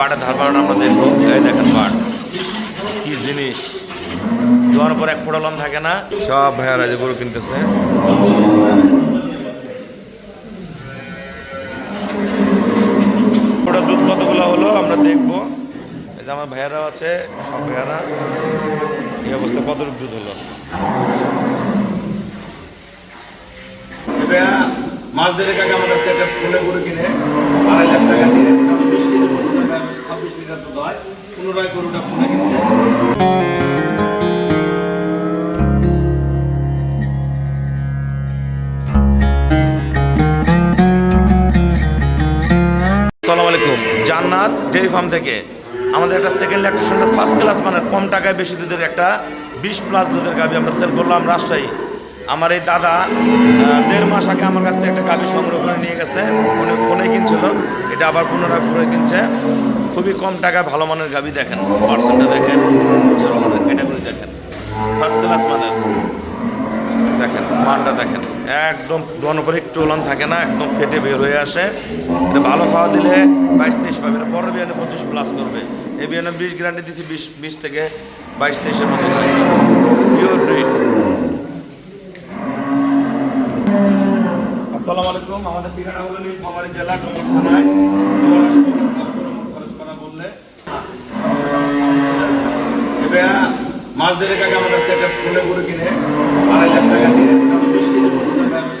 পাটের ধার আমরা দেখব এই দেখেন পাট কি জিনিস? দোয়ার পর এক ফোটালন থাকে না? সব ভাইয়ারা যে গরু কিনতেছে। ওটা দুধ কতগুলো হলো আমরা দেখব। এই যে আমার ভাইয়ারাও আছে সব ভাইয়ারা। এই অবস্থা কত দুধ হলো? মাছ দেড়েক আগে আমার কাছ থেকে একটা ফোনে গরু কিনে? পুনরায় গরুটা ফোনে কিনছে। আলাইকুম। জান্নাত ডেয়ারি ফার্ম থেকে। আমাদের একটা সেকেন্ড ল্যাকটেশনের ফার্স্ট ক্লাস মানে কম টাকায় বেশি দুধের একটা বিশ প্লাস দুধের গাবি আমরা সেল করলাম রাজশাহী। আমার এই দাদা দেড় মাস আগে আমার কাছ থেকে একটা গাবি সংগ্রহ করে নিয়ে গেছে। উনি ফোনে কিনছিল। এটা আবার পুনরায় ফোনে কিনছে। খুবই কম টাকায় ভালো মানের গাবি দেখেন। পার্সেন্টটা দেখেন ক্যাটাগরি দেখেন। ফার্স্ট ক্লাস মানের। দেখেন, মানটা দেখেন। একদম দোয়ান উপরে একটু ওলান থাকে না, একদম ফেটে বের হয়ে আসে। এটা ভালো খাওয়া দিলে বাইশ তেইশ পাবে। এটা পরের বিয়ানে পঁচিশ প্লাস করবে। এই বিয়ানে বিশ গ্যারান্টি দিচ্ছি বিশ বিশ থেকে বাইশ তেইশের মতো থাকবে পিওর ব্রিড আসসালামু আলাইকুম। আমাদের ঠিকানা হলো নীলফামারী জেলা ডোমর থানায়। মাছ দেড়েক আগে আমার কাছ থেকে একটা ফোনে গরু কিনে আড়াই লাখ টাকা দিয়ে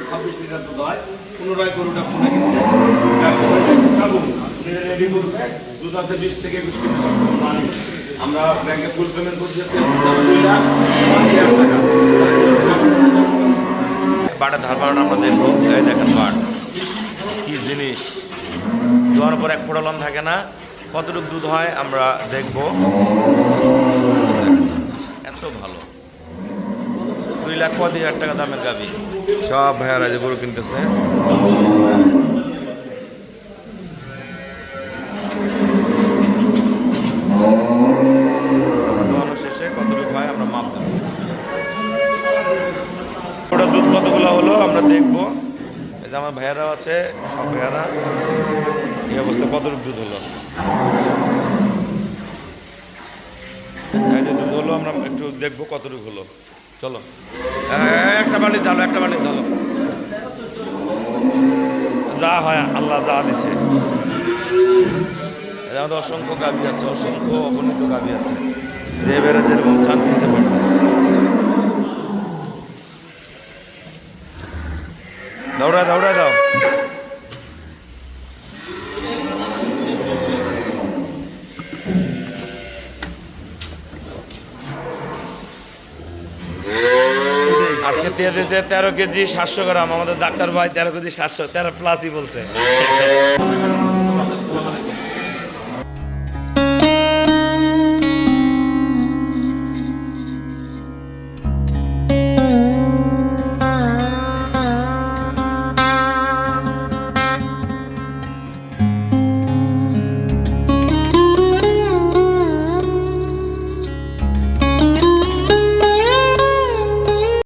ছাব্বিশ লিটার দুধ হয়। পুনরায় গরুটা ফোনে কিনছে। রেডি গরু দুধ আছে বিশ থেকে একুশ পানি আমরা ব্যাংকে ফুল পেমেন্ট করছি, হচ্ছে দুই লাখ বাটের ধার বাড়ানো আমরা দেখব। এই দেখেন বাট, কি জিনিস। দোয়ার উপর এক ফোটালন থাকে না। কতটুকু দুধ হয় আমরা দেখব এত ভালো দুই লাখ পঁচিশ হাজার টাকা দামের গাবি সব ভাইয়ারা যে গরু কিনতেছে। শেষে কতটুকু হয় আমরা মাপ দেবো। ওটা দুধ কতগুলো হলো আমরা দেখব। এই যে আমার ভাইয়ারাও আছে সব ভাইয়ারা। এই অবস্থা কতটুকু দুধ হলো? দুধ হলো আমরা একটু দেখব কতটুকু হলো। চলো। একটা বালি ঢালো, একটা বালি ঢালো। যা হয়, আল্লাহ যা দিছে। আমাদের অসংখ্য গাভী আছে, অসংখ্য অগণিত গাভী আছে। যে বেড়ে যেরকম আজকে দিয়ে দিয়েছে তেরো কেজি সাতশো গ্রাম। আমাদের ডাক্তার ভাই তেরো কেজি সাতশো, তেরো প্লাসই বলছে।